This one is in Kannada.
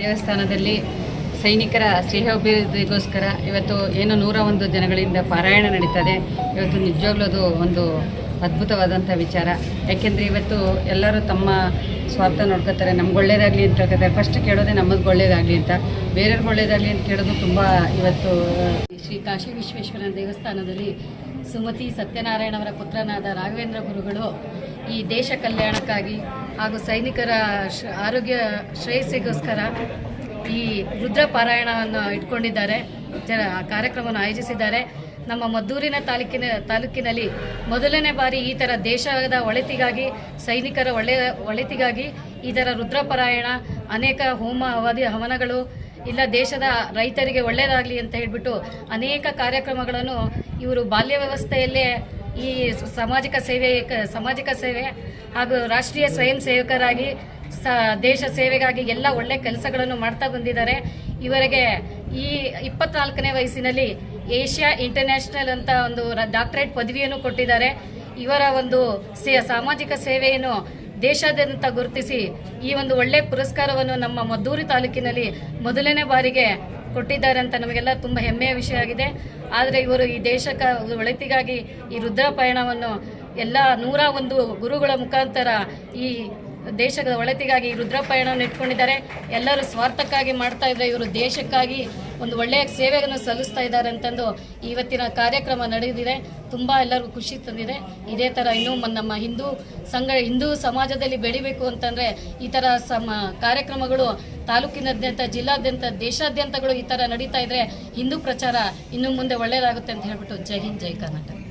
ದೇವಸ್ಥಾನದಲ್ಲಿ ಸೈನಿಕರ ಶ್ರೇಯೋಭಿವೃದ್ಧಿಗೋಸ್ಕರ ಇವತ್ತು ಏನು ನೂರ ಒಂದು ಜನಗಳಿಂದ ಪಾರಾಯಣ ನಡೀತದೆ. ಇವತ್ತು ನಿಜವಾಗ್ಲೂ ಅದು ಒಂದು ಅದ್ಭುತವಾದಂಥ ವಿಚಾರ. ಯಾಕೆಂದರೆ ಇವತ್ತು ಎಲ್ಲರೂ ತಮ್ಮ ಸ್ವಾರ್ಥ ನೋಡ್ಕೋತಾರೆ. ನಮ್ಗೆ ಒಳ್ಳೇದಾಗಲಿ ಅಂತ ಹೇಳ್ತಾರೆ ಫಸ್ಟ್ ಕೇಳೋದೆ ನಮಗೆ ಒಳ್ಳೇದಾಗಲಿ ಅಂತ. ಬೇರೆಯವ್ರಿಗೆ ಒಳ್ಳೇದಾಗಲಿ ಅಂತ ಕೇಳೋದು ತುಂಬ ಇವತ್ತು ಶ್ರೀ ಕಾಶಿ ವಿಶ್ವೇಶ್ವರನ ದೇವಸ್ಥಾನದಲ್ಲಿ ಸುಮತಿ ಸತ್ಯನಾರಾಯಣವರ ಪುತ್ರನಾದ ರಾಘವೇಂದ್ರ ಗುರುಗಳು ಈ ದೇಶ ಕಲ್ಯಾಣಕ್ಕಾಗಿ ಹಾಗೂ ಸೈನಿಕರ ಆರೋಗ್ಯ ಶ್ರೇಯಸ್ಸಿಗೋಸ್ಕರ ಈ ರುದ್ರ ಪಾರಾಯಣವನ್ನು ಇಟ್ಕೊಂಡಿದ್ದಾರೆ. ಜನ ಕಾರ್ಯಕ್ರಮವನ್ನು ಆಯೋಜಿಸಿದ್ದಾರೆ. ನಮ್ಮ ಮದ್ದೂರಿನ ತಾಲೂಕಿನ, ತಾಲೂಕಿನಲ್ಲಿ ಮೊದಲನೇ ಬಾರಿ ಈ ಥರ ದೇಶದ ಒಳಿತಿಗಾಗಿ, ಸೈನಿಕರ ಒಳ್ಳೆಯ ಒಳಿತಿಗಾಗಿ ಈ ಥರ ರುದ್ರ ಪಾರಾಯಣ ಅನೇಕ ಹೋಮ ಅವಧಿ ಹವನಗಳು, ಇಲ್ಲ ದೇಶದ ರೈತರಿಗೆ ಒಳ್ಳೆಯದಾಗಲಿ ಅಂತ ಹೇಳಿಬಿಟ್ಟು ಅನೇಕ ಕಾರ್ಯಕ್ರಮಗಳನ್ನು ಇವರು ಬಾಲ್ಯ ವ್ಯವಸ್ಥೆಯಲ್ಲೇ ಈ ಸಾಮಾಜಿಕ ಸೇವೆ ಸಾಮಾಜಿಕ ಸೇವೆ ಹಾಗೂ ರಾಷ್ಟ್ರೀಯ ಸ್ವಯಂ ಸೇವಕರಾಗಿ, ಸ, ದೇಶ ಸೇವೆಗಾಗಿ ಎಲ್ಲ ಒಳ್ಳೆ ಕೆಲಸಗಳನ್ನು ಮಾಡ್ತಾ ಬಂದಿದ್ದಾರೆ. ಇವರಿಗೆ ಈ ಇಪ್ಪತ್ನಾಲ್ಕನೇ ವಯಸ್ಸಿನಲ್ಲಿ ಏಷ್ಯಾ ಇಂಟರ್ನ್ಯಾಷನಲ್ ಅಂತ ಒಂದು ಡಾಕ್ಟರೇಟ್ ಪದವಿಯನ್ನು ಕೊಟ್ಟಿದ್ದಾರೆ. ಇವರ ಒಂದು ಸೇ, ಸಾಮಾಜಿಕ ಸೇವೆಯನ್ನು ದೇಶಾದ್ಯಂತ ಗುರುತಿಸಿ ಈ ಒಂದು ಒಳ್ಳೆ ಪುರಸ್ಕಾರವನ್ನು ನಮ್ಮ ಮದ್ದೂರು ತಾಲೂಕಿನಲ್ಲಿ ಮೊದಲನೇ ಬಾರಿಗೆ ಕೊಟ್ಟಿದ್ದಾರೆ ಅಂತ ನಮಗೆಲ್ಲ ತುಂಬ ಹೆಮ್ಮೆಯ ವಿಷಯ ಆಗಿದೆ. ಆದರೆ ಇವರು ಈ ದೇಶಕ ಒಳಿತಿಗಾಗಿ ಈ ರುದ್ರ ಪಯಣವನ್ನು ಎಲ್ಲ ನೂರ ಒಂದು ಗುರುಗಳ ಮುಖಾಂತರ ಈ ದೇಶದ ಒಳಿತಿಗಾಗಿ ಈ ರುದ್ರ ಪಯಣವನ್ನು ಇಟ್ಕೊಂಡಿದ್ದಾರೆ. ಎಲ್ಲರೂ ಸ್ವಾರ್ಥಕ್ಕಾಗಿ ಮಾಡ್ತಾ ಇದ್ದಾರೆ ಇವರು ದೇಶಕ್ಕಾಗಿ ಒಂದು ಒಳ್ಳೆಯ ಸೇವೆಯನ್ನು ಸಲ್ಲಿಸ್ತಾ ಇದ್ದಾರೆ ಅಂತಂದು ಇವತ್ತಿನ ಕಾರ್ಯಕ್ರಮ ನಡೆದಿದೆ. ತುಂಬ ಎಲ್ಲರಿಗೂ ಖುಷಿ ತಂದಿದೆ. ಇದೇ ಥರ ಇನ್ನೂ ನಮ್ಮ ಹಿಂದೂ ಸಂಘ, ಹಿಂದೂ ಸಮಾಜದಲ್ಲಿ ಬೆಳಿಬೇಕು ಅಂತಂದರೆ ಈ ಥರ ಸಮ, ಕಾರ್ಯಕ್ರಮಗಳು ತಾಲೂಕಿನಾದ್ಯಂತ, ಜಿಲ್ಲಾದ್ಯಂತ, ದೇಶಾದ್ಯಂತಗಳು ಈ ಥರ ನಡೀತಾ ಇದ್ರೆ ಹಿಂದೂ ಪ್ರಚಾರ ಇನ್ನು ಮುಂದೆ ಒಳ್ಳೆಯದಾಗುತ್ತೆ ಅಂತ ಹೇಳ್ಬಿಟ್ಟು ಜೈ ಹಿಂದ್, ಜೈ ಕರ್ನಾಟಕ.